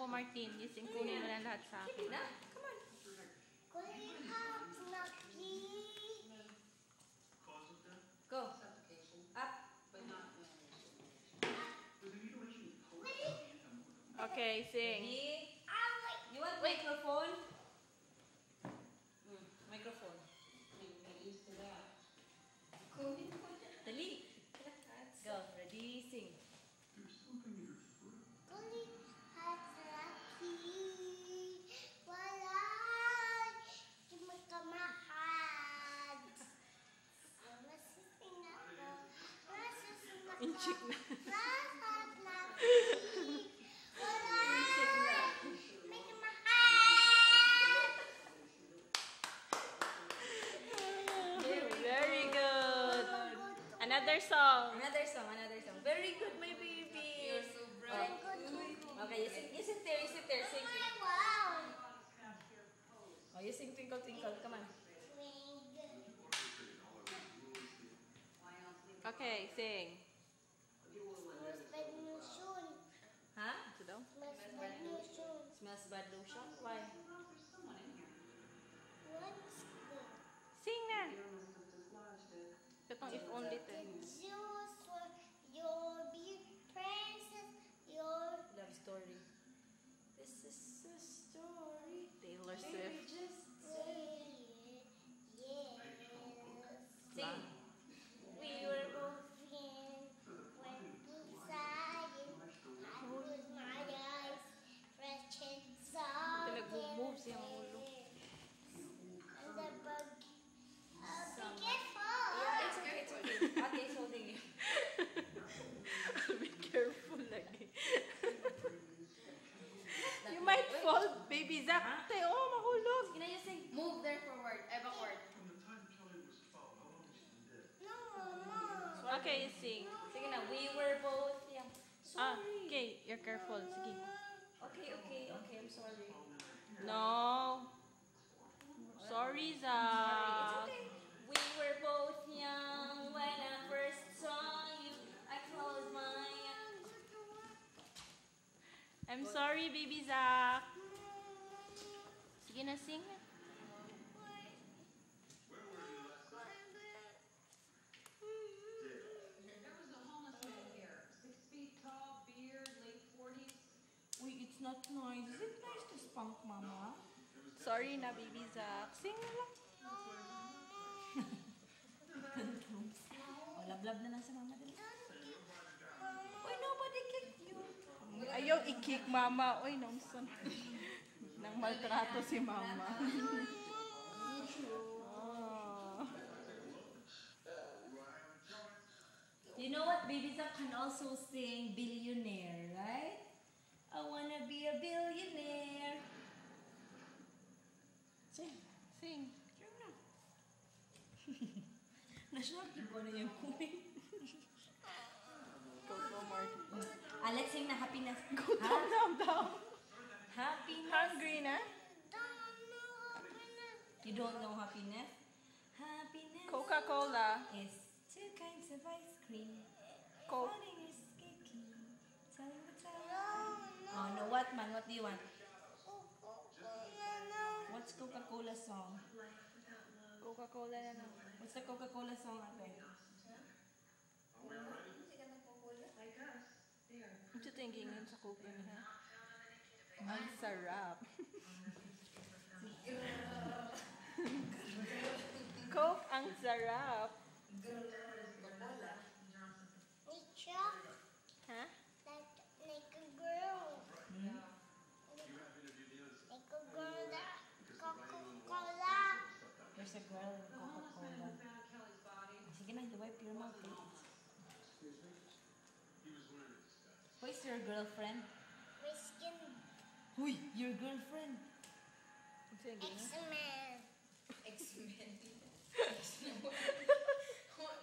ko, Martin. Ising kunin mo na lahat sa akin. Sige na. Come on. Go. Up. Okay, sing. Ready? You want microphone? Mm, microphone. Dali. Go. Ready? Sing. Inchik na. Very good. Another song. Another song, another song. Very good, my baby. You're so bright. Okay, you sit, you sit there, you sit there. Sing. Oh, you sing Twinkle Twinkle. Come on. Okay, sing. Huh? Ito daw. Smells bad lotion? Why? Sing na. Katong if only to. Your beauty princess, your Love story. This is a story. Taylor Baby, Swift. just yes. sing. We were both When beside you, I close my eyes, fresh and soft. Ito nag-move siyang ulo. And the bug. Oh, Some- be careful. Yeah, it's okay, it's okay. Ate is holding you. Be careful lagi. you might fall, baby Zach. Tay, oh, mahulog. Can I just sing? Move there forward, eh, backward. No, Okay, sing. Sige na, we were both young. Ah, okay, you're careful. Sige. Okay, okay, okay, I'm sorry. No. Sorry, Sorry, it's Zach. okay. We were both young when I first saw you. I closed my eyes. I'm sorry, baby Zach. Sige na, sing. There it's not nice. Is it nice to spunk, Mama? Sorry na, baby Zach. Sing na lang. Oh, love-love na lang sa Mama din. Why nobody kicked you? Ayaw i-kick mama. Uy, namsan. Nang maltrato si mama. Oh. You know what? Baby Zach can also sing billionaire, right? I wanna be a billionaire. Sing. Sing. Ko na yung kumin. Go, go, Martin. Ah, let's sing na happiness. Gutom Ha? na daw. Happiness. Hungry na? You don't know happiness? Happiness Coca-Cola. is two kinds of ice cream. Coke. Oh, no, what man? What do you want? What's Coca-Cola song? Coca-Cola na lang. What's the Coca-Cola song, ate? Ano ito yung gingan sa Coke niya? Ang sarap. Coke, ang sarap. Nature, Ha? like, like a girl. Hmm? Like a girl that Coca-Cola. In Coca-Cola. Sige na, wipe your mouth, please. Who is your girlfriend? My skin, Huy, your girlfriend. X-Men. X-Men.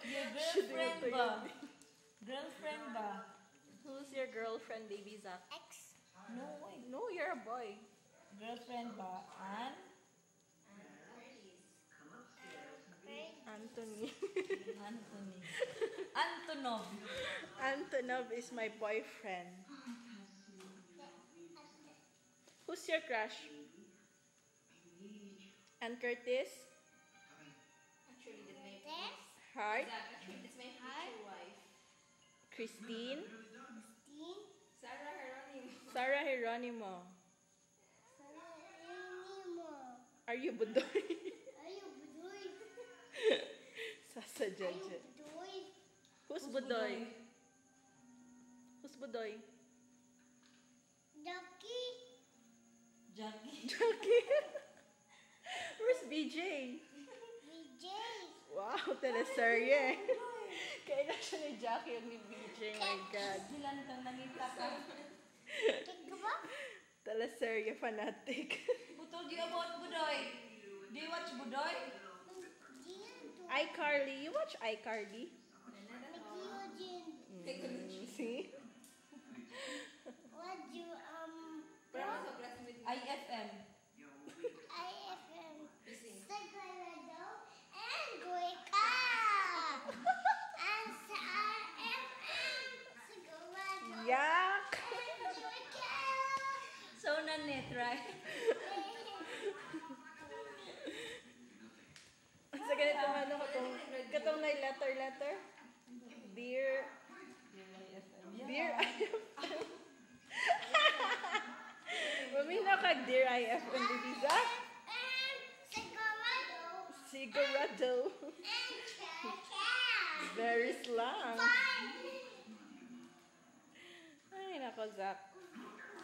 Your girlfriend ba? Girlfriend ba? Who's your girlfriend, baby Zach? X. No way. No, you're a boy. Girlfriend ba? An? Anthony. Anthony. Antonov. Antonov is my boyfriend. Who's your crush? And Curtis? Actually, that's my This, Heart? Zach, actually, that's my future wife. Christine? Dean, Sarah Geronimo. Sarah Geronimo. Animo. Are you Budoy? Ayaw, Jeje. budoy. Who's Budoy? Who's Budoy? Ducky. Jackie. Jackie. Where's BJ? VJ. Wow, teleserye. Kailan siya ni Jackie yung ni BJ? My God. Ilan kang nangita ka? Teleserye fanatic. Who told you about Budoy? Do you watch Budoy? ICarly. You watch iCarly? Nickelodeon. Mm, see? What do, um. IFM. IF and Ibiza? Sigurado. Sigurado. Very slang. Ay, nako, Zach.